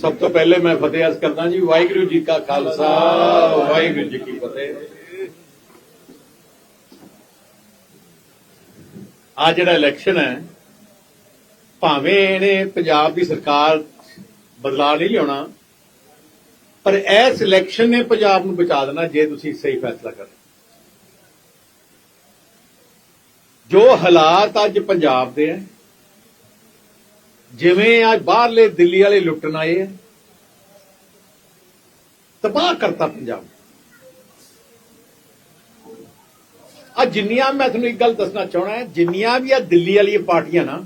ਸਭ ਤੋਂ ਪਹਿਲੇ ਮੈਂ ਫਤਿਹ ਅਰਜ਼ ਕਰਦਾ ਜੀ, ਵਾਹਿਗੁਰੂ ਜੀ ਕਾ ਖਾਲਸਾ, ਵਾਹਿਗੁਰੂ ਜੀ ਕੀ ਫਤਿਹ। ਆ ਜਿਹੜਾ ਇਲੈਕਸ਼ਨ ਹੈ, ਭਾਵੇਂ ਇਹਨੇ ਪੰਜਾਬ ਦੀ ਸਰਕਾਰ ਬਦਲਾ ਨਹੀਂ ਲਿਆਉਣਾ, ਪਰ ਇਸ ਇਲੈਕਸ਼ਨ ਨੇ ਪੰਜਾਬ ਨੂੰ ਬਚਾ ਦੇਣਾ ਜੇ ਤੁਸੀਂ ਸਹੀ ਫੈਸਲਾ ਕਰੋ ਜੋ ਹਾਲਾਤ ਅੱਜ ਪੰਜਾਬ ਦੇ ਹੈ ਜਿਵੇਂ ਅੱਜ ਬਾਹਰਲੇ ਦਿੱਲੀ ਵਾਲੇ ਲੁੱਟਣ ਆਏ ਤਬਾਹ ਕਰਤਾ ਪੰਜਾਬ। ਆ ਜਿੰਨੀਆਂ ਮੈਂ ਤੁਹਾਨੂੰ ਇੱਕ ਗੱਲ ਦੱਸਣਾ ਚਾਹਣਾ ਹੈ, ਜਿੰਨੀਆਂ ਵੀ ਆ ਦਿੱਲੀ ਵਾਲੀਆਂ ਪਾਰਟੀਆਂ ਨਾ,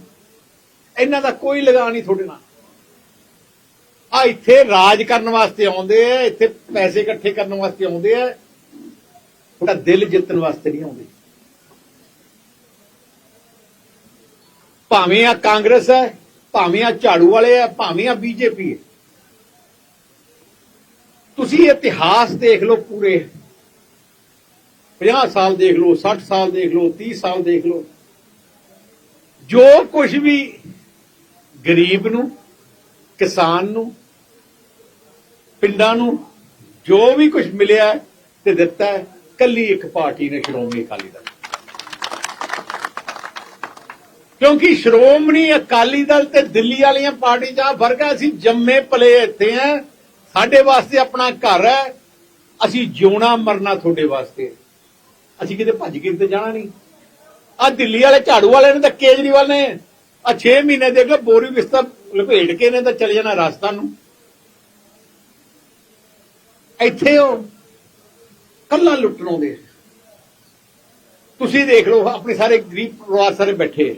ਇਹਨਾਂ ਦਾ ਕੋਈ ਲਗਾ ਨਹੀਂ ਤੁਹਾਡੇ ਨਾਲ। ਆ ਇੱਥੇ ਰਾਜ ਕਰਨ ਵਾਸਤੇ ਆਉਂਦੇ ਆ, ਇੱਥੇ ਪੈਸੇ ਇਕੱਠੇ ਕਰਨ ਵਾਸਤੇ ਆਉਂਦੇ ਆ, ਤੁਹਾਡਾ ਦਿਲ ਜਿੱਤਣ ਵਾਸਤੇ ਨਹੀਂ ਆਉਂਦੇ। ਭਾਵੇਂ ਆ ਕਾਂਗਰਸ ਹੈ ਭਾਵੇਂ ਆ ਝਾੜੂ ਵਾਲੇ ਆ, ਭਾਵੇਂ ਆ ਬੀਜੇਪੀ ਹੈ ਤੁਸੀਂ ਇਤਿਹਾਸ ਦੇਖ ਲਓ ਪੂਰੇ। 50 ਸਾਲ ਦੇਖ ਲਓ 60 ਸਾਲ ਦੇਖ ਲਓ 30 ਸਾਲ ਦੇਖ ਲਓ। ਜੋ ਕੁਝ ਵੀ ਗਰੀਬ ਨੂੰ, ਕਿਸਾਨ ਨੂੰ, ਪਿੰਡਾਂ ਨੂੰ ਜੋ ਵੀ ਕੁਝ ਮਿਲਿਆ ਤੇ ਦਿੱਤਾ ਹੈ ਕੱਲੀ ਇੱਕ ਪਾਰਟੀ ਨੇ ਸ਼੍ਰੋਮਣੀ ਅਕਾਲੀ ਦਲ। ਕਿਉਂਕਿ ਸ਼੍ਰੋਮਣੀ ਅਕਾਲੀ ਦਲ ਤੇ ਦਿੱਲੀ ਵਾਲੀਆਂ ਪਾਰਟੀ 'ਚ ਆ ਫ਼ਰਕ ਹੈ ਅਸੀਂ ਜੰਮੇ ਪਲੇ ਇੱਥੇ ਆ। ਸਾਡੇ ਵਾਸਤੇ ਆਪਣਾ ਘਰ ਹੈ। ਅਸੀਂ ਜਿਉਣਾ ਮਰਨਾ ਤੁਹਾਡੇ ਵਾਸਤੇ। ਅਸੀਂ ਕਿਤੇ ਭੱਜ ਕੇ ਕਿਤੇ ਜਾਣਾ ਨਹੀਂ। ਆ ਦਿੱਲੀ ਵਾਲੇ ਝਾੜੂ ਵਾਲੇ ਨੇ ਤਾਂ ਕੇਜਰੀਵਾਲ ਨੇ ਆ 6 ਮਹੀਨੇ ਦੇ ਕੇ ਬੋਰੀ ਵਿਸਤਾ ਲਪੇਟ ਕੇ ਨੇ ਤਾਂ ਚਲੇ ਜਾਣਾ ਰਾਸਤਾ ਨੂੰ। ਇੱਥੇ ਉਹ ਕੱਲਾ ਲੁੱਟਣ ਆਉਂਦੇ ਤੁਸੀਂ ਦੇਖ ਲਓ, ਆਪਣੇ ਸਾਰੇ ਗਰੀਬ ਪਰਿਵਾਰ ਸਾਰੇ ਬੈਠੇ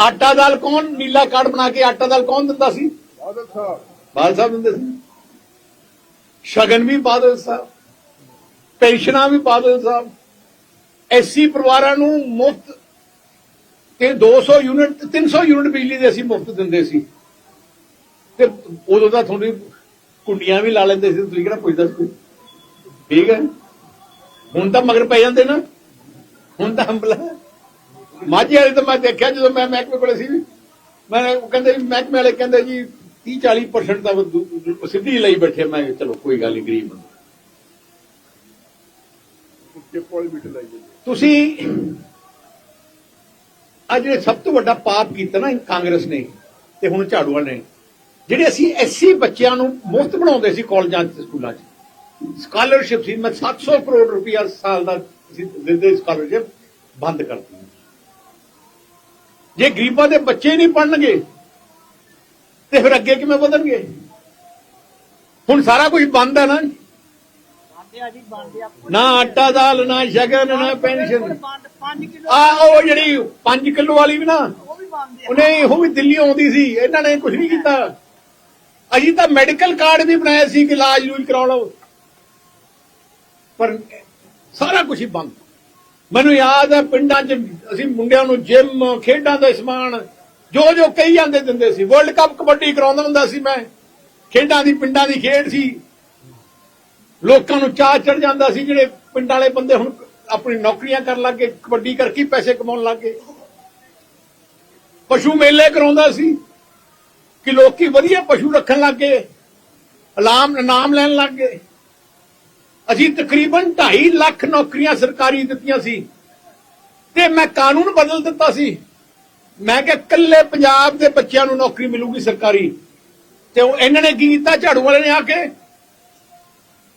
ਆਟਾ ਦਾਲ ਕੌਣ? ਨੀਲਾ ਕਾਰਡ ਬਣਾ ਕੇ ਆਟਾ ਦਾਲ ਕੌਣ ਦਿੰਦਾ ਸੀ? ਬਾਦਲ ਸਾਹਿਬ। ਬਾਦਲ ਸਾਹਿਬ ਦਿੰਦੇ ਸੀ। ਸ਼ਗਨ ਵੀ ਬਾਦਲ ਸਾਹਿਬ। ਪੈਨਸ਼ਨਾਂ ਵੀ ਬਾਦਲ ਸਾਹਿਬ। ਐਸਸੀ ਪਰਿਵਾਰਾਂ ਨੂੰ ਮੁਫਤ ਤੇ 200 ਯੂਨਿਟ 300 ਯੂਨਿਟ ਬਿਜਲੀ ਦੇ ਅਸੀਂ ਮੁਫਤ ਦਿੰਦੇ ਸੀ। ਤੇ ਉਦੋਂ ਤਾਂ ਤੁਹਾਡੀ ਕੁੰਡੀਆਂ ਵੀ ਲਾ ਲੈਂਦੇ ਸੀ। ਤੁਸੀਂ ਕਿਹੜਾ ਪੁੱਛਦਾ ਸੀ? ਠੀਕ ਹੈ। ਹੁਣ ਤਾਂ ਮਗਰ ਪੈ ਜਾਂਦੇ ਨਾ। ਹੁਣ ਤਾਂ ਹੰਬਲਾ ਮਾਝੇ ਵਾਲੇ ਤਾਂ ਮੈਂ ਦੇਖਿਆ ਜਦੋਂ ਮੈਂ ਮਹਿਕਮੇ ਕੋਲੇ ਸੀ ਮੈਂ ਉਹ ਕਹਿੰਦੇ ਮਹਿਕਮੇ ਵਾਲੇ ਕਹਿੰਦੇ ਜੀ 30 40% ਤਾਂ ਸਿੱਧੀ ਲਈ ਬੈਠੇ। ਮੈਂ ਚਲੋ ਕੋਈ ਗੱਲ ਨਹੀਂ ਗਰੀਬ ਬੰਦਾ। ਤੁਸੀਂ ਅੱਜ ਜਿਹੜੇ ਸਭ ਤੋਂ ਵੱਡਾ ਪਾਪ ਕੀਤਾ ਨਾ ਕਾਂਗਰਸ ਨੇ ਤੇ ਹੁਣ ਝਾੜੂ ਵਾਲੇ ਨੇ, ਜਿਹੜੇ ਅਸੀਂ ਐਸੀ ਬੱਚਿਆਂ ਨੂੰ ਮੁਫਤ ਬਣਾਉਂਦੇ ਸੀ ਕਾਲਜਾਂ ਤੇ ਸਕੂਲਾਂ 'ਚ। ਸਕਾਲਰਸ਼ਿਪ ਸੀ, ਮੈਂ 700 ਕਰੋੜ ਰੁਪਇਆ ਸਾਲ ਦਾ ਦਿੰਦੇ ਸਕਾਲਰਸ਼ਿਪ ਬੰਦ ਕਰਤੀ। ਜੇ ਗਰੀਬਾਂ ਦੇ ਬੱਚੇ ਨਹੀਂ ਪੜਨਗੇ ਤੇ ਫਿਰ ਅੱਗੇ ਕਿਵੇਂ ਵਧਣਗੇ? ਹੁਣ ਸਾਰਾ ਕੁਝ ਬੰਦ ਹੈ ਨਾ। ਨਾ ਆਟਾ ਦਾਲ, ਨਾ ਸ਼ਗਨ, ਨਾ ਪੈਨਸ਼ਨ। ਬੰਦ 5 ਕਿਲੋ ਆ, ਉਹ ਜਿਹੜੀ 5 ਕਿਲੋ ਵਾਲੀ ਵੀ ਨਾ ਉਹ ਵੀ ਉਹਨੇ ਉਹ ਵੀ ਦਿੱਲੀ ਆਉਂਦੀ ਸੀ, ਇਹਨਾਂ ਨੇ ਕੁਝ ਨਹੀਂ ਕੀਤਾ। ਅਸੀਂ ਤਾਂ ਮੈਡੀਕਲ ਕਾਰਡ ਵੀ ਬਣਾਇਆ ਸੀ ਕਿ ਇਲਾਜ ਲੂਜ ਕਰਾਉ ਲਓ ਪਰ ਸਾਰਾ ਕੁਝ ਹੀ ਬੰਦ। ਮੈਨੂੰ ਯਾਦ ਹੈ ਪਿੰਡਾਂ 'ਚ ਅਸੀਂ ਮੁੰਡਿਆਂ ਨੂੰ ਜਿਮ, ਖੇਡਾਂ ਦਾ ਸਮਾਨ ਜੋ ਜੋ ਕਈ ਜਾਂਦੇ ਦਿੰਦੇ ਸੀ। ਵਰਲਡ ਕੱਪ ਕਬੱਡੀ ਕਰਾਉਂਦਾ ਹੁੰਦਾ ਸੀ ਮੈਂ। ਖੇਡਾਂ ਦੀ, ਪਿੰਡਾਂ ਦੀ ਖੇਡ ਸੀ। ਲੋਕਾਂ ਨੂੰ ਚਾਹ ਚੜ ਜਾਂਦਾ ਸੀ ਜਿਹੜੇ ਪਿੰਡ ਵਾਲੇ ਬੰਦੇ ਹੁਣ ਆਪਣੀ ਨੌਕਰੀਆਂ ਕਰਨ ਲੱਗੇ ਕਬੱਡੀ ਕਰਕੇ ਪੈਸੇ ਕਮਾਉਣ ਲੱਗੇ ਪਸ਼ੂ ਮੇਲੇ ਕਰਾਉਂਦਾ ਸੀ ਕਿ ਲੋਕੀ ਵਧੀਆ ਪਸ਼ੂ ਰੱਖਣ ਲੱਗੇ ਇਨਾਮ ਇਨਾਮ ਲੈਣ ਲੱਗੇ ਅਸੀਂ ਤਕਰੀਬਨ 2.5 ਲੱਖ ਨੌਕਰੀਆਂ ਸਰਕਾਰੀ ਦਿੱਤੀਆਂ ਸੀ ਤੇ ਮੈਂ ਕਾਨੂੰਨ ਬਦਲ ਦਿੱਤਾ ਸੀ। ਮੈਂ ਕਿਹਾ ਕੱਲੇ ਪੰਜਾਬ ਦੇ ਬੱਚਿਆਂ ਨੂੰ ਨੌਕਰੀ ਮਿਲੂਗੀ ਸਰਕਾਰੀ। ਤੇ ਉਹ ਇਹਨਾਂ ਨੇ ਕੀ ਕੀਤਾ, ਝਾੜੂ ਵਾਲੇ ਨੇ ਆ ਕੇ।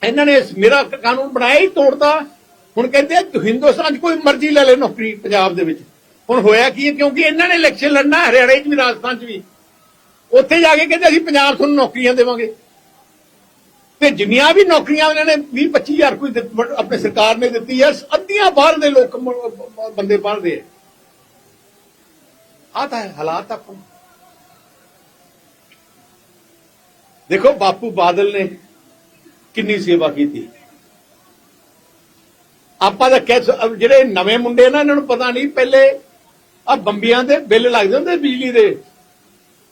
ਇਹਨਾਂ ਨੇ ਮੇਰਾ ਕਾਨੂੰਨ ਬਣਾਇਆ ਹੀ ਤੋੜਦਾ ਹੁਣ ਕਹਿੰਦੇ ਹਿੰਦੁਸਤਾਨ 'ਚ ਕੋਈ ਮਰਜ਼ੀ ਲੈ ਲੈ ਨੌਕਰੀ ਪੰਜਾਬ ਦੇ ਵਿੱਚ। ਹੁਣ ਹੋਇਆ ਕੀ ਹੈ? ਕਿਉਂਕਿ ਇਹਨਾਂ ਨੇ ਇਲੈਕਸ਼ਨ ਲੜਨਾ ਹਰਿਆਣੇ 'ਚ ਵੀ, ਰਾਜਸਥਾਨ 'ਚ ਵੀ। ਉੱਥੇ ਜਾ ਕੇ ਕਹਿੰਦੇ, ਅਸੀਂ ਪੰਜਾਬ ਤੁਹਾਨੂੰ ਨੌਕਰੀਆਂ ਦੇਵਾਂਗੇ। ਤੇ ਜਿੰਨੀਆਂ ਵੀ ਨੌਕਰੀਆਂ ਇਹਨਾਂ ਨੇ 20 25000 ਕੋਈ ਆਪਣੇ ਸਰਕਾਰ ਨੇ ਦਿੱਤੀ ਹੈ ਅੱਧੀਆਂ ਬਾਹਰ ਦੇ ਲੋਕ ਮ- ਬੰਦੇ ਪੜ੍ਹਦੇ ਆ। ਆਹ ਤਾਂ ਹਾਲਾਤ ਆਪਾਂ ਦੇਖੋ, ਬਾਪੂ ਬਾਦਲ ਨੇ ਕਿੰਨੀ ਸੇਵਾ ਕੀਤੀ। ਆਪਾਂ ਤਾਂ ਕਹਿ ਜਿਹੜੇ ਨਵੇਂ ਮੁੰਡੇ ਨਾ, ਇਹਨਾਂ ਨੂੰ ਪਤਾ ਨਹੀਂ, ਪਹਿਲੇ ਆ ਬੰਬੀਆਂ ਦੇ ਬਿੱਲ ਲੱਗਦੇ ਹੁੰਦੇ ਬਿਜਲੀ ਦੇ।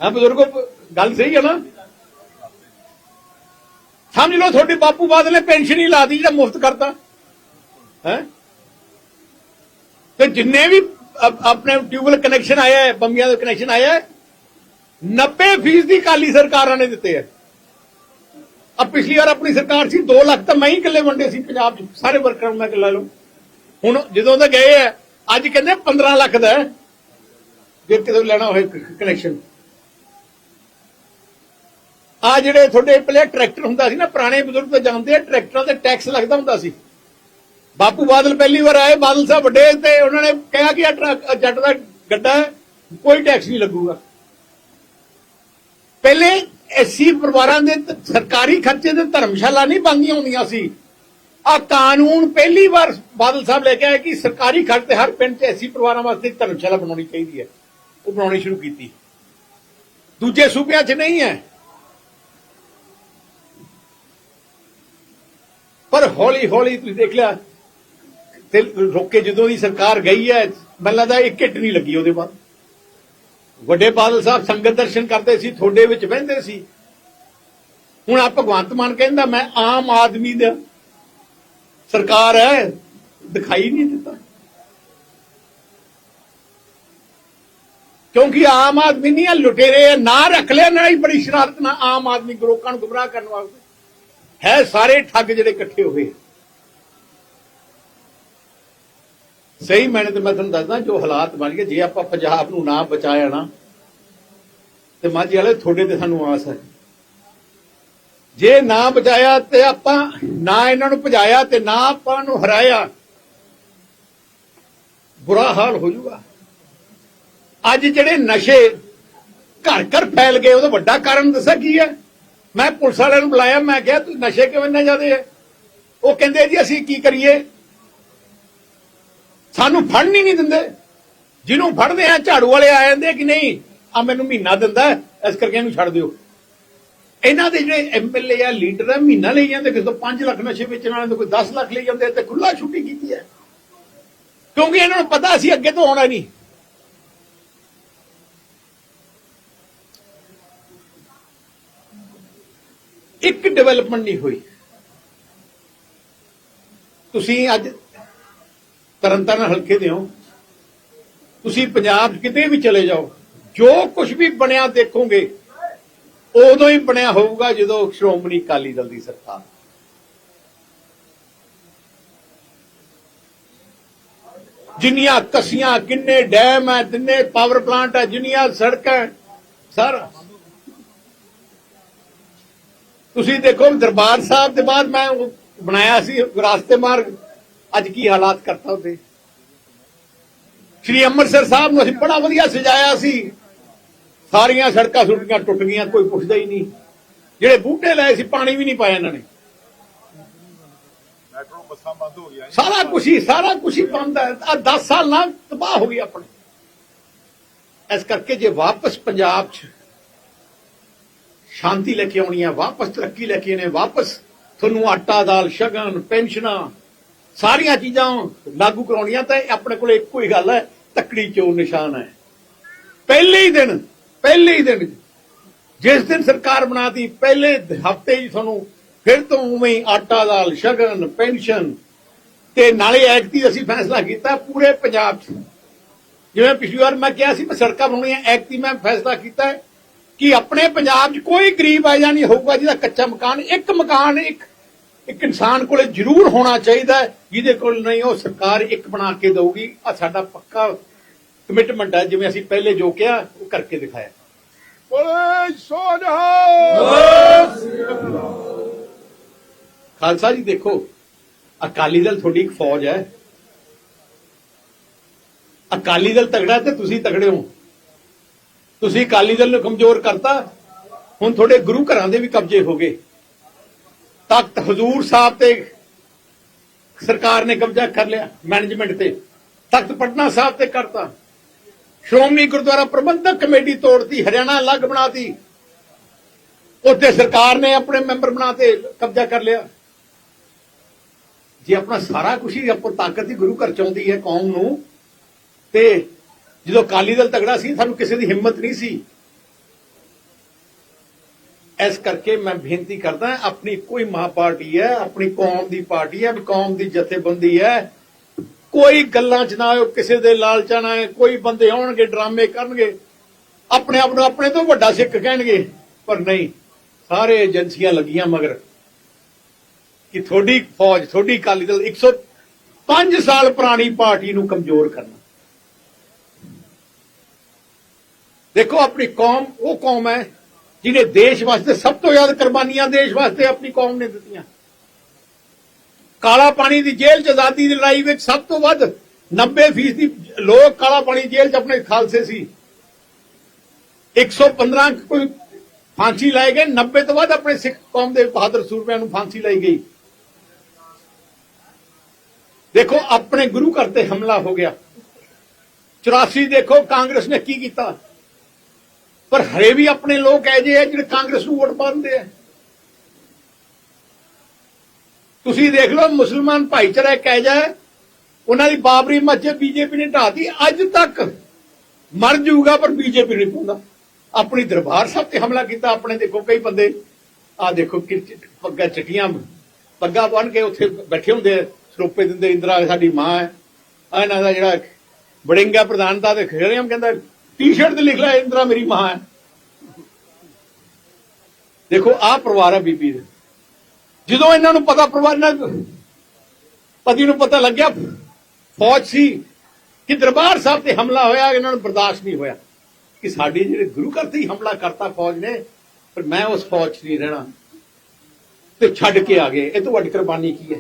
ਹਾਂ, ਬਜ਼ੁਰਗੋ ਗੱਲ ਸਹੀ ਹੈ ਨਾ? ਸਮਝ ਲਓ ਤੁਹਾਡੇ ਬਾਪੂ ਬਾਦਲ ਨੇ ਪੈਨਸ਼ਨ ਹੀ ਲਾ ਦੀ ਜਿਹੜਾ ਮੁਫਤ ਕਰਤਾ। ਹੈ? ਤੇ ਜਿੰਨੇ ਵੀ ਆਪਣੇ ਟਿਊਬਲ ਕਨੈਕਸ਼ਨ ਆਇਆ ਹੈ, ਬੰਬੀਆਂ ਦਾ ਕਨੈਕਸ਼ਨ ਆਇਆ ਹੈ 90% ਦੀ ਕਾਲੀ ਸਰਕਾਰਾਂ ਨੇ ਦਿੱਤੇ ਹੈ। ਆ ਪਿਛਲੀ ਵਾਰ ਆਪਣੀ ਸਰਕਾਰ ਸੀ 2 ਲੱਖ ਤਾਂ ਮੈਂ ਹੀ ਇਕੱਲੇ ਵੰਡੇ ਸੀ ਪੰਜਾਬ 'ਚ। ਸਾਰੇ ਵਰਕਰਾਂ ਨੂੰ ਮੈਂ ਇਕੱਲਾ ਲਓ ਹੁਣ ਜਦੋਂ ਦਾ ਗਏ ਆ ਅੱਜ ਕਹਿੰਦੇ 15 ਲੱਖ ਦਾ ਜੇ ਕਿਤੇ ਲੈਣਾ ਹੋਵੇ ਕਨੈਕਸ਼ਨ। ਆ ਜਿਹੜੇ ਤੁਹਾਡੇ ਪਹਿਲੇ ਟਰੈਕਟਰ ਹੁੰਦਾ ਸੀ ਨਾ, ਪੁਰਾਣੇ ਬਜ਼ੁਰਗ ਤਾਂ ਜਾਣਦੇ ਆ, ਟਰੈਕਟਰਾਂ ਤੇ ਟੈਕਸ ਲੱਗਦਾ ਹੁੰਦਾ ਸੀ। ਬਾਪੂ ਬਾਦਲ ਪਹਿਲੀ ਵਾਰ ਆਏ, ਬਾਦਲ ਸਾਹਿਬ ਵੱਡੇ ਤੇ ਉਹਨਾਂ ਨੇ ਕਿਹਾ ਕਿ ਆ ਟਰੱਕ ਜੱਟ ਦਾ ਗੱਡਾ ਕੋਈ ਟੈਕਸ ਨਹੀਂ ਲੱਗੂਗਾ। ਪਹਿਲੇ ਐਸੀ ਪਰਿਵਾਰਾਂ ਦੇ ਸਰਕਾਰੀ ਖਰਚੇ ਤੇ ਧਰਮਸ਼ਾਲਾ ਨਹੀਂ ਬੰਦੀਆਂ ਹੁੰਦੀਆਂ ਸੀ। ਆ ਕਾਨੂੰਨ ਪਹਿਲੀ ਵਾਰ ਬਾਦਲ ਸਾਹਿਬ ਲੈ ਕੇ ਆਏ ਕਿ ਸਰਕਾਰੀ ਖਰਚ ਤੇ ਹਰ ਪਿੰਡ 'ਚ ਐਸੀ ਪਰਿਵਾਰਾਂ ਵਾਸਤੇ ਧਰਮਸ਼ਾਲਾ ਬਣਾਉਣੀ ਚਾਹੀਦੀ ਹੈ। ਉਹ ਬਣਾਉਣੀ ਸ਼ੁਰੂ ਕੀਤੀ। ਦੂਜੇ ਸੂਬਿਆਂ 'ਚ ਨਹੀਂ ਹੈ। ਪਰ ਹੌਲੀ ਹੌਲੀ ਤੁਸੀਂ ਦੇਖ ਲਿਆ ਤੇ ਰੋਕੇ ਜਦੋਂ ਦੀ ਸਰਕਾਰ ਗਈ ਹੈ ਮੈਨੂੰ ਲੱਗਦਾ ਇੱਕ ਕਿੱਟ ਨਹੀਂ ਲੱਗੀ ਉਹਦੇ ਬਾਅਦ। ਵੱਡੇ ਬਾਦਲ ਸਾਹਿਬ ਸੰਗਤ ਦਰਸ਼ਨ ਕਰਦੇ ਸੀ ਤੁਹਾਡੇ ਵਿੱਚ ਬਹਿੰਦੇ ਸੀ। ਹੁਣ ਆ ਭਗਵੰਤ ਮਾਨ ਕਹਿੰਦਾ ਮੈਂ ਆਮ ਆਦਮੀ ਦਾ ਸਰਕਾਰ ਹੈ ਦਿਖਾਈ ਨਹੀਂ ਦਿੱਤਾ। ਕਿਉਂਕਿ ਆਮ ਆਦਮੀ ਨਹੀਂ ਆ ਲੁਟੇਰੇ ਆ, ਨਾ ਰੱਖ ਲਿਆ ਨਾਲ ਹੀ ਬੜੀ ਸ਼ਰਾਰਤ ਨਾਲ ਆਮ ਆਦਮੀ ਲੋਕਾਂ ਨੂੰ ਗੁੰਮਰਾਹ ਕਰਨ ਵਾਸਤੇ। ਹੈ ਸਾਰੇ ਠੱਗ ਜਿਹੜੇ ਇਕੱਠੇ ਹੋਏ ਸਹੀ ਮੈਨੇ ਤੇ ਮੈਂ ਤੁਹਾਨੂੰ ਦੱਸਦਾ ਜੋ ਹਾਲਾਤ ਬਣ ਗਏ, ਜੇ ਆਪਾਂ ਪੰਜਾਬ ਨੂੰ ਨਾ ਬਚਾਇਆ ਨਾ, ਤੇ ਮਾਝੀ ਵਾਲੇ ਤੁਹਾਡੇ ਤੇ ਸਾਨੂੰ ਆਸ ਹੈ। ਜੇ ਨਾ ਬਚਾਇਆ ਤੇ ਆਪਾਂ ਨਾ ਇਹਨਾਂ ਨੂੰ ਭਜਾਇਆ ਤੇ ਨਾ ਆਪਾਂ ਨੂੰ ਹਰਾਇਆ, ਬੁਰਾ ਹਾਲ ਹੋ ਜਾਊਗਾ। ਅੱਜ ਜਿਹੜੇ ਨਸ਼ੇ ਘਰ ਘਰ ਫੈਲ ਗਏ, ਉਹਦਾ ਵੱਡਾ ਕਾਰਨ ਦੱਸਿਆ ਕੀ ਹੈ? ਮੈਂ ਪੁਲਿਸ ਵਾਲਿਆਂ ਨੂੰ ਬੁਲਾਇਆ, ਮੈਂ ਕਿਹਾ, ਤੁਸੀਂ ਨਸ਼ੇ ਕਿਵੇਂ ਇੰਨੇ ਜ਼ਿਆਦੇ ਹੈ ਉਹ ਕਹਿੰਦੇ, ਜੀ, ਅਸੀਂ ਕੀ ਕਰੀਏ? ਸਾਨੂੰ ਫੜਨ ਹੀ ਨਹੀਂ ਦਿੰਦੇ। ਜਿਹਨੂੰ ਫੜਦੇ ਆ, ਝਾੜੂ ਵਾਲੇ ਆ ਜਾਂਦੇ ਕਿ ਨਹੀਂ ਆ ਮੈਨੂੰ ਮਹੀਨਾ ਦਿੰਦਾ ਇਸ ਕਰਕੇ ਇਹਨੂੰ ਛੱਡ ਦਿਓ। ਇਹਨਾਂ ਦੇ ਜਿਹੜੇ ਐਮਐਲਏ ਆ, ਲੀਡਰ ਆ, ਮਹੀਨਾ ਲਈ ਜਾਂਦੇ, ਕਿਸੇ ਤੋਂ 5 ਲੱਖ ਨਸ਼ੇ ਵੇਚਣ ਵਾਲੇ ਤੋਂ ਕੋਈ 10 ਲੱਖ ਲਈ ਜਾਂਦੇ ਤੇ ਖੁੱਲਾ ਛੁੱਟੀ ਕੀਤੀ ਹੈ। ਕਿਉਂਕਿ ਇਹਨਾਂ ਨੂੰ ਪਤਾ ਸੀ ਅੱਗੇ ਤੋਂ ਆਉਣਾ ਨਹੀਂ। ਇੱਕ ਡਿਵੈਲਪਮੈਂਟ ਨਹੀਂ ਹੋਈ। ਤੁਸੀਂ ਅੱਜ ਤਰਨਤਾਰਨ ਹਲਕੇ ਦੇ ਹੋ। ਤੁਸੀਂ ਪੰਜਾਬ 'ਚ ਕਿਤੇ ਵੀ ਚਲੇ ਜਾਓ ਜੋ ਕੁਝ ਵੀ ਬਣਿਆ ਦੇਖੋਗੇ ਉਦੋਂ ਹੀ ਬਣਿਆ ਹੋਊਗਾ ਜਦੋਂ ਸ਼੍ਰੋਮਣੀ ਅਕਾਲੀ ਦਲ ਦੀ ਸਰਕਾਰ। ਜਿੰਨੀਆਂ ਕਸੀਆਂ ਕਿੰਨੇ ਡੈਮ ਹੈ ਜਿੰਨੇ ਪਾਵਰ ਪਲਾਂਟ ਹੈ ਜਿੰਨੀਆਂ ਸੜਕਾਂ ਹੈ, ਸਾਰਾ ਤੁਸੀਂ ਦੇਖੋ ਦਰਬਾਰ ਸਾਹਿਬ ਦੇ ਬਾਅਦ ਮੈਂ ਬਣਾਇਆ ਸੀ ਰਾਸਤੇ ਮਾਰਗ। ਅੱਜ ਕੀ ਹਾਲਾਤ ਕਰਤਾ ਉਹਦੇ। ਸ਼੍ਰੀ ਅੰਮ੍ਰਿਤਸਰ ਸਾਹਿਬ ਨੂੰ ਅਸੀਂ ਬੜਾ ਵਧੀਆ ਸਜਾਇਆ ਸੀ। ਸਾਰੀਆਂ ਸੜਕਾਂ ਸੁੱਟੀਆਂ ਟੁੱਟ ਗਈਆਂ ਕੋਈ ਪੁੱਛਦਾ ਹੀ ਨਹੀਂ। ਜਿਹੜੇ ਬੂਟੇ ਲਾਏ ਸੀ ਪਾਣੀ ਵੀ ਨਹੀਂ ਪਾਇਆ ਇਹਨਾਂ ਨੇ। ਮੈਟਰੋ ਬੱਸਾਂ ਬੰਦ ਹੋ ਗਈਆਂ ਸਾਰਾ ਕੁਝ ਹੀ ਸਾਰਾ ਕੁਝ ਹੀ ਬੰਦ ਹੈ। ਆ 10 ਸਾਲ ਨਾਲ ਤਬਾਹ ਹੋ ਗਈ ਆਪਣੇ। ਇਸ ਕਰਕੇ ਜੇ ਵਾਪਸ ਪੰਜਾਬ 'ਚ ਸ਼ਾਂਤੀ ਲੈ ਕੇ ਆਉਣੀ ਹੈ ਵਾਪਸ ਤਰੱਕੀ ਲੈ ਕੇ ਆਉਣੀ ਵਾਪਸ ਤੁਹਾਨੂੰ ਆਟਾ, ਦਾਲ, ਸ਼ਗਨ, ਪੈਨਸ਼ਨਾਂ, ਸਾਰੀਆਂ ਚੀਜ਼ਾਂ ਲਾਗੂ ਕਰਾਉਣੀਆਂ, ਤਾਂ ਆਪਣੇ ਕੋਲ ਇੱਕੋ ਹੀ ਗੱਲ ਹੈ, ਤਕੜੀ ਚੋਰ ਨਿਸ਼ਾਨ ਹੈ। ਪਹਿਲੇ ਹੀ ਦਿਨ, ਪਹਿਲੇ ਹੀ ਦਿਨ, ਜਿਸ ਦਿਨ ਸਰਕਾਰ ਬਣਾਤੀ, ਪਹਿਲੇ ਹਫ਼ਤੇ ਹੀ ਤੁਹਾਨੂੰ ਫਿਰ ਤੋਂ ਉਵੇਂ ਆਟਾ, ਦਾਲ, ਸ਼ਗਨ, ਪੈਨਸ਼ਨ, ਤੇ ਨਾਲੇ ਐਕਟੀ ਅਸੀਂ ਫੈਸਲਾ ਕੀਤਾ, ਪੂਰੇ ਪੰਜਾਬ 'ਚ। ਜਿਵੇਂ ਪਿਛਲੀ ਵਾਰ ਮੈਂ ਕਿਹਾ ਸੀ, ਮੈਂ ਸੜਕਾਂ ਬਣਾਉਣੀਆਂ ਐਕਟੀ ਮੈਂ ਫੈਸਲਾ ਕੀਤਾ ਹੈ ਕਿ ਆਪਣੇ ਪੰਜਾਬ 'ਚ ਕੋਈ ਗਰੀਬ ਆਇਆ ਨਹੀਂ ਹੋਊਗਾ ਜਿਹਦਾ ਕੱਚਾ ਮਕਾਨ ਇੱਕ ਮਕਾਨ ਇੱਕ ਇੱਕ ਇਨਸਾਨ ਕੋਲੇ ਜ਼ਰੂਰ ਹੋਣਾ ਚਾਹੀਦਾ ਜਿਹਦੇ ਕੋਲ ਨਹੀਂ ਉਹ ਸਰਕਾਰ ਇੱਕ ਬਣਾ ਕੇ ਦਊਗੀ। ਆ ਸਾਡਾ ਪੱਕਾ ਕਮਿਟਮੈਂਟ ਹੈ ਜਿਵੇਂ ਅਸੀਂ ਪਹਿਲੇ ਜੋ ਕਿਹਾ ਉਹ ਕਰਕੇ ਦਿਖਾਇਆ। ਬੋਲੇ ਸੋਨਹਾ ਖਾਲਸਾ ਜੀ ਦੇਖੋ ਅਕਾਲੀ ਦਲ ਤੁਹਾਡੀ ਇੱਕ ਫੌਜ ਹੈ। ਅਕਾਲੀ ਦਲ ਤਗੜਾ ਤੇ ਤੁਸੀਂ ਤਗੜੇ ਹੋ। ਤੁਸੀਂ ਅਕਾਲੀ ਦਲ ਨੂੰ ਕਮਜ਼ੋਰ ਕਰਤਾ, ਹੁਣ ਤੁਹਾਡੇ ਗੁਰੂ ਘਰਾਂ ਦੇ ਵੀ ਕਬਜ਼ੇ ਹੋ ਗਏ। ਤਖਤ ਹਜ਼ੂਰ ਸਾਹਿਬ ਤੇ ਸਰਕਾਰ ਨੇ ਕਬਜ਼ਾ ਕਰ ਲਿਆ ਮੈਨੇਜਮੈਂਟ ਤੇ। ਤਖਤ ਪਟਨਾ ਸਾਹਿਬ ਤੇ ਕਰਤਾ। ਸ਼੍ਰੋਮਣੀ ਗੁਰਦੁਆਰਾ ਪ੍ਰਬੰਧਕ ਕਮੇਟੀ ਤੋੜਤੀ, ਹਰਿਆਣਾ ਅਲੱਗ ਬਣਾਤੀ। ਉੱਥੇ ਸਰਕਾਰ ਨੇ ਆਪਣੇ ਮੈਂਬਰ ਬਣਾਤੇ ਕਬਜ਼ਾ ਕਰ ਲਿਆ। ਜੇ ਆਪਣਾ ਸਾਰਾ ਕੁਝ ਹੀ ਆਪਾਂ ਤਾਕਤ ਹੀ ਗੁਰੂ ਘਰ ਚ ਆਉਂਦੀ ਹੈ ਕੌਮ ਨੂੰ, ਤੇ ਜਦੋਂ ਅਕਾਲੀ ਦਲ ਤਗੜਾ ਸੀ, ਸਾਨੂੰ ਕਿਸੇ ਦੀ ਹਿੰਮਤ ਨਹੀਂ ਸੀ। ਇਸ ਕਰਕੇ ਮੈਂ ਬੇਨਤੀ ਕਰਦਾ, ਆਪਣੀ ਕੋਈ ਮਹਾ ਪਾਰਟੀ ਹੈ, ਆਪਣੀ ਕੌਮ ਦੀ ਪਾਰਟੀ ਹੈ ਕੌਮ ਦੀ ਜਥੇਬੰਦੀ ਹੈ, ਕੋਈ ਗੱਲਾਂ ਚ ਨਾ ਆਇਓ, ਕਿਸੇ ਦੇ ਲਾਲਚਾਂ ਨਾ ਕੋਈ ਬੰਦੇ ਆਉਣਗੇ, ਡਰਾਮੇ ਕਰਨਗੇ, ਆਪਣੇ ਆਪ ਨੂੰ ਆਪਣੇ ਤੋਂ ਵੱਡਾ ਸਿੱਖ ਕਹਿਣਗੇ, ਪਰ ਨਹੀਂ, ਸਾਰੇ ਏਜੰਸੀਆਂ ਲੱਗੀਆਂ ਮਗਰ ਕਿ ਤੁਹਾਡੀ ਫੌਜ, ਤੁਹਾਡੀ ਅਕਾਲੀ ਦਲ 105 ਸਾਲ ਪੁਰਾਣੀ ਪਾਰਟੀ ਨੂੰ ਕਮਜ਼ੋਰ ਕਰਨਾ। ਦੇਖੋ, ਆਪਣੀ ਕੌਮ, ਉਹ ਕੌਮ ਹੈ ਜਿਹਨੇ ਦੇਸ਼ ਵਾਸਤੇ ਸਭ ਤੋਂ ਜ਼ਿਆਦਾ ਕੁਰਬਾਨੀਆਂ ਦੇਸ਼ ਵਾਸਤੇ ਆਪਣੀ ਕੌਮ ਨੇ ਦਿੱਤੀਆਂ। ਕਾਲਾ ਪਾਣੀ ਦੀ ਜੇਲ੍ਹ ਚ ਆਜ਼ਾਦੀ ਦੀ ਲੜਾਈ ਵਿੱਚ ਸਭ ਤੋਂ ਵੱਧ 90% ਦੀ ਲੋਕ ਕਾਲਾ ਪਾਣੀ ਜੇਲ੍ਹ ਚ ਆਪਣੇ ਖਾਲਸੇ ਸੀ। 115 ਕੋਈ ਫਾਂਸੀ ਲਾਏ ਗਏ 90 ਤੋਂ ਵੱਧ ਆਪਣੇ ਸਿੱਖ ਕੌਮ ਦੇ ਬਹਾਦਰ ਸੂਰਮਿਆਂ ਨੂੰ ਫਾਂਸੀ ਲਾਈ ਗਈ। ਦੇਖੋ, ਆਪਣੇ ਗੁਰੂ ਘਰ ਤੇ ਹਮਲਾ ਹੋ ਗਿਆ। 84 ਦੇਖੋ, ਕਾਂਗਰਸ ਨੇ ਕੀ ਕੀਤਾ? ਪਰ ਹਰੇ ਵੀ ਆਪਣੇ ਲੋਕ ਐ ਜੇ ਆ ਜਿਹੜੇ ਕਾਂਗਰਸ ਨੂੰ ਵੋਟ ਪਾਉਂਦੇ ਆ। ਤੁਸੀਂ ਦੇਖ ਲਓ ਮੁਸਲਮਾਨ ਭਾਈਚਾਰਾ ਇੱਕ ਕਹਿ ਹੈ ਉਹਨਾਂ ਦੀ ਬਾਬਰੀ ਮਸਜਿਦ ਬੀਜੇਪੀ ਨੇ ਢਾਤੀ ਅੱਜ ਤੱਕ ਮਰ ਜਾਊਗਾ ਪਰ ਬੀਜੇਪੀ ਨਹੀਂ ਪਾਉਂਦਾ। ਆਪਣੀ ਦਰਬਾਰ ਸਾਹਿਬ ਤੇ ਹਮਲਾ ਕੀਤਾ ਆਪਣੇ ਦੇਖੋ ਕਈ ਬੰਦੇ ਆ ਦੇਖੋ ਕਿ ਪੱਗਾਂ ਚਟੀਆਂ ਪੱਗਾਂ ਬੰਨ ਕੇ ਉੱਥੇ ਬੈਠੇ ਹੁੰਦੇ ਆ, ਸਰੋਪੇ ਦਿੰਦੇ ਇੰਦਰਾ ਸਾਡੀ ਮਾਂ ਹੈ। ਆਹ ਇਹਨਾਂ ਦਾ ਜਿਹੜਾ ਬੜਿੰਗਾ ਪ੍ਰਧਾਨਤਾ ਦੇ ਖੇੜਿਆਮ ਕਹਿੰਦਾ ਟੀ-ਸ਼ਰਟ ਤੇ ਲਿਖ ਲਿਆ ਇੰਦਰਾ ਮੇਰੀ ਮਾਂ ਹੈ। ਦੇਖੋ, ਆਹ ਪਰਿਵਾਰ ਹੈ ਬੀਬੀ ਦਾ। ਜਦੋਂ ਇਹਨਾਂ ਨੂੰ ਪਤਾ ਪਰਿਵਾਰ ਨਾਲ, ਪਤੀ ਨੂੰ ਪਤਾ ਲੱਗਿਆ, ਫੌਜ ਸੀ ਕਿ ਦਰਬਾਰ ਸਾਹਿਬ ਤੇ ਹਮਲਾ ਹੋਇਆ, ਇਹਨਾਂ ਨੂੰ ਬਰਦਾਸ਼ਤ ਨਹੀਂ ਹੋਇਆ। ਕਿ ਸਾਡੇ ਜਿਹੜੇ ਗੁਰੂ ਘਰ ਤੇ ਹੀ ਹਮਲਾ ਕਰਤਾ ਫੌਜ ਨੇ, ਪਰ ਮੈਂ ਉਸ ਫੌਜ 'ਚ ਨਹੀਂ ਰਹਿਣਾ। ਤੇ ਛੱਡ ਕੇ ਆ ਗਏ। ਇਹ ਤੋਂ ਵੱਡੀ ਕੁਰਬਾਨੀ ਕੀ ਹੈ?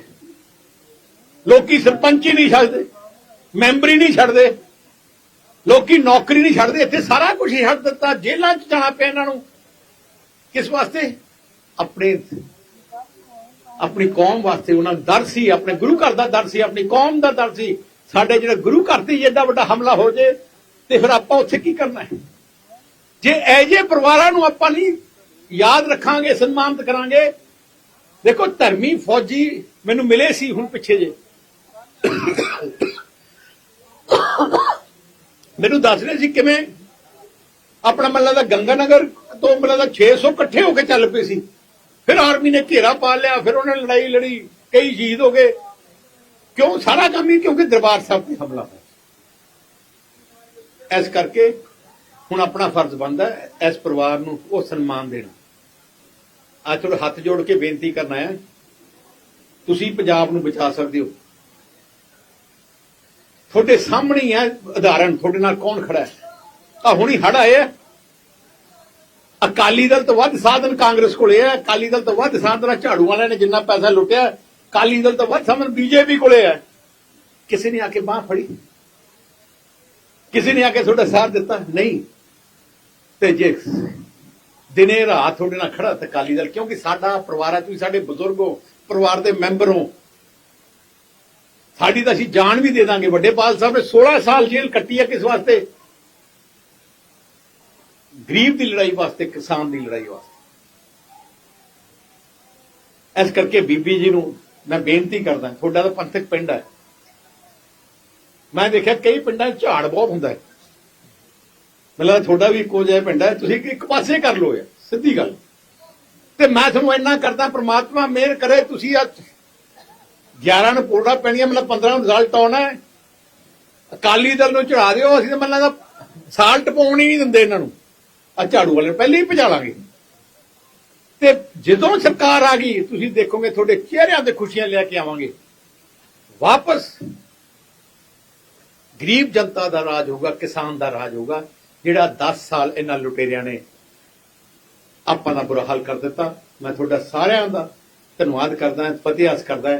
ਲੋਕੀ ਸਰਪੰਚ ਹੀ ਨਹੀਂ ਛੱਡਦੇ, ਮੈਂਬਰ ਹੀ ਨਹੀਂ ਛੱਡਦੇ। ਲੋਕੀ ਨੌਕਰੀ ਨਹੀਂ ਛੱਡਦੇ, ਇੱਥੇ ਸਾਰਾ ਕੁਝ ਛੱਡ ਦਿੱਤਾ, ਜੇਲ੍ਹਾਂ 'ਚ ਜਾਣਾ ਪਿਆ ਇਹਨਾਂ ਨੂੰ। ਕਿਸ ਵਾਸਤੇ? ਆਪਣੇ, ਆਪਣੀ ਕੌਮ ਵਾਸਤੇ ਉਹਨਾਂ ਨੂੰ ਡਰ ਸੀ, ਆਪਣੇ ਗੁਰੂ ਘਰ ਦਾ ਡਰ ਸੀ, ਆਪਣੀ ਕੌਮ ਦਾ ਡਰ ਸੀ। ਸਾਡੇ ਜਿਹੜੇ ਗੁਰੂ ਘਰ ਤੇ ਹੀ ਵੱਡਾ ਹਮਲਾ ਹੋ ਜੇ, ਤੇ ਫਿਰ ਆਪਾਂ ਉੱਥੇ ਕੀ ਕਰਨਾ ਹੈ? ਜੇ ਐਜੇ ਪਰਿਵਾਰਾਂ ਨੂੰ ਆਪਾਂ ਨਹੀਂ ਯਾਦ ਰੱਖਾਂਗੇ, ਸਨਮਾਨਿਤ ਕਰਾਂਗੇ, ਦੇਖੋ ਧਰਮੀ ਫੌਜੀ ਮੈਨੂੰ ਮਿਲੇ ਸੀ ਹੁਣ ਪਿੱਛੇ ਜੇ। ਮੈਨੂੰ ਦੱਸ ਰਹੇ ਸੀ ਕਿਵੇਂ ਆਪਣਾ ਮੱਲਾ ਦਾ ਗੰਗਾਨਗਰ ਤੋਂ ਮੱਲਾ ਦਾ 600 ਇਕੱਠੇ ਹੋ ਕੇ ਚੱਲ ਪਏ ਸੀ। ਫਿਰ ਆਰਮੀ ਨੇ ਘੇਰਾ ਪਾ ਲਿਆ, ਫਿਰ ਉਹਨਾਂ ਨੇ ਲੜਾਈ ਲੜੀ, ਕਈ ਸ਼ਹੀਦ ਹੋ ਗਏ। ਕਿਉਂ ਸਾਰਾ ਕੰਮ ਹੀ ਕਿਉਂਕਿ ਦਰਬਾਰ ਸਾਹਿਬ ਤੇ ਹਮਲਾ ਹੋਇਆ ਇਸ ਕਰਕੇ ਹੁਣ ਆਪਣਾ ਫਰਜ਼ ਬਣਦਾ ਇਸ ਪਰਿਵਾਰ ਨੂੰ ਉਹ ਸਨਮਾਨ ਦੇਣਾ। ਅੱਜ ਤੁਹਾਡੇ ਹੱਥ ਜੋੜ ਕੇ ਬੇਨਤੀ ਕਰਨਾ ਹੈ ਤੁਸੀਂ ਪੰਜਾਬ ਨੂੰ ਬਚਾ ਸਕਦੇ ਹੋ। ਤੁਹਾਡੇ ਸਾਹਮਣੇ ਹੀ ਹੈ ਉਦਾਹਰਣ ਤੁਹਾਡੇ ਨਾਲ ਕੌਣ ਖੜਾ ਹੈ? ਆ ਹੁਣੀ ਹੜ ਆਏ ਅਕਾਲੀ ਦਲ ਤੋਂ ਵੱਧ ਸਾਧਨ ਕਾਂਗਰਸ ਕੋਲੇ ਹੈ ਅਕਾਲੀ ਦਲ ਤੋਂ ਵੱਧ ਸਾਧਨ ਝਾੜੂ ਵਾਲਿਆਂ ਨੇ ਜਿੰਨਾ ਪੈਸਾ ਲੁੱਟਿਆ, ਅਕਾਲੀ ਦਲ ਤੋਂ ਵੱਧ ਸਾਧਨ ਬੀਜੇਪੀ ਕੋਲੇ ਹੈ ਕਿਸੇ ਨੇ ਆ ਕੇ ਬਾਹ ਫੜੀ? ਕਿਸੇ ਨੇ ਆ ਕੇ ਤੁਹਾਡਾ ਸਾਥ ਦਿੱਤਾ? ਨਹੀਂ। ਤੇ ਜੇ ਦਿਨੇ ਰਾਤ ਤੁਹਾਡੇ ਨਾਲ ਖੜਾ ਤੇ ਅਕਾਲੀ ਦਲ, ਕਿਉਂਕਿ ਸਾਡਾ ਪਰਿਵਾਰ ਹੈ ਤੁਸੀਂ ਸਾਡੇ ਬਜ਼ੁਰਗ ਹੋ, ਪਰਿਵਾਰ ਦੇ ਮੈਂਬਰ ਹੋ ਸਾਡੀ ਤਾਂ ਅਸੀਂ ਜਾਨ ਵੀ ਦੇ ਦਾਂਗੇ। ਵੱਡੇ ਪਾਲ ਸਾਹਿਬ ਨੇ 16 ਸਾਲ ਜੇਲ੍ਹ ਕੱਟੀ ਹੈ ਕਿਸ ਵਾਸਤੇ? ਗਰੀਬ ਦੀ ਲੜਾਈ ਵਾਸਤੇ, ਕਿਸਾਨ ਦੀ ਲੜਾਈ ਵਾਸਤੇ। ਇਸ ਕਰਕੇ ਬੀਬੀ ਜੀ ਨੂੰ ਮੈਂ ਬੇਨਤੀ ਕਰਦਾ, ਤੁਹਾਡਾ ਤਾਂ ਪੰਥਕ ਪਿੰਡ ਹੈ। ਮੈਂ ਦੇਖਿਆ ਕਈ ਪਿੰਡਾਂ 'ਚ ਝਾੜ ਬਹੁਤ ਹੁੰਦਾ ਹੈ। ਮੈਨੂੰ ਲੱਗਦਾ ਤੁਹਾਡਾ ਵੀ ਇੱਕੋ ਜਿਹਾ ਪਿੰਡ ਹੈ। ਤੁਸੀਂ ਇੱਕ ਪਾਸੇ ਕਰ ਲਓ ਯਾਰ ਸਿੱਧੀ ਗੱਲ। ਤੇ ਮੈਂ ਤੁਹਾਨੂੰ ਇੰਨਾ ਕਰਦਾ, ਪ੍ਰਮਾਤਮਾ ਮਿਹਰ ਕਰੇ, ਤੁਸੀਂ ਅੱਜ 11 ਨੂੰ ਪੋੜਾ ਪੈਣੀਆਂ ਮਤਲਬ 15 ਨੂੰ ਰਿਜ਼ਲਟ ਆਉਣਾ ਹੈ। ਅਕਾਲੀ ਦਲ ਨੂੰ ਚੜਾ ਦਿਓ, ਅਸੀਂ ਤਾਂ ਮਤਲਬ ਲੱਗਦਾ ਸਾਲ ਟਪਾਉਣ ਹੀ ਨਹੀਂ ਦਿੰਦੇ ਇਹਨਾਂ ਨੂੰ। ਆ ਝਾੜੂ ਵਾਲੇ ਨੂੰ ਪਹਿਲੇ ਹੀ ਭਜਾ ਲਾਂਗੇ। ਤੇ ਜਦੋਂ ਸਰਕਾਰ ਆ ਗਈ, ਤੁਸੀਂ ਦੇਖੋਗੇ ਤੁਹਾਡੇ ਚਿਹਰਿਆਂ ਤੇ ਖੁਸ਼ੀਆਂ ਲੈ ਕੇ ਆਵਾਂਗੇ। ਵਾਪਸ ਗਰੀਬ ਜਨਤਾ ਦਾ ਰਾਜ ਹੋਊਗਾ, ਕਿਸਾਨ ਦਾ ਰਾਜ ਹੋਊਗਾ, ਜਿਹੜਾ 10 ਸਾਲ ਇਹਨਾਂ ਲੁਟੇਰਿਆਂ ਨੇ ਆਪਾਂ ਦਾ ਬੁਰਾ ਹਾਲ ਕਰ ਦਿੱਤਾ। ਮੈਂ ਤੁਹਾਡਾ ਸਾਰਿਆਂ ਦਾ ਧੰਨਵਾਦ ਕਰਦਾ ਹਾਂ ਫਤਿਹ ਅਸ ਕਰਦਾ।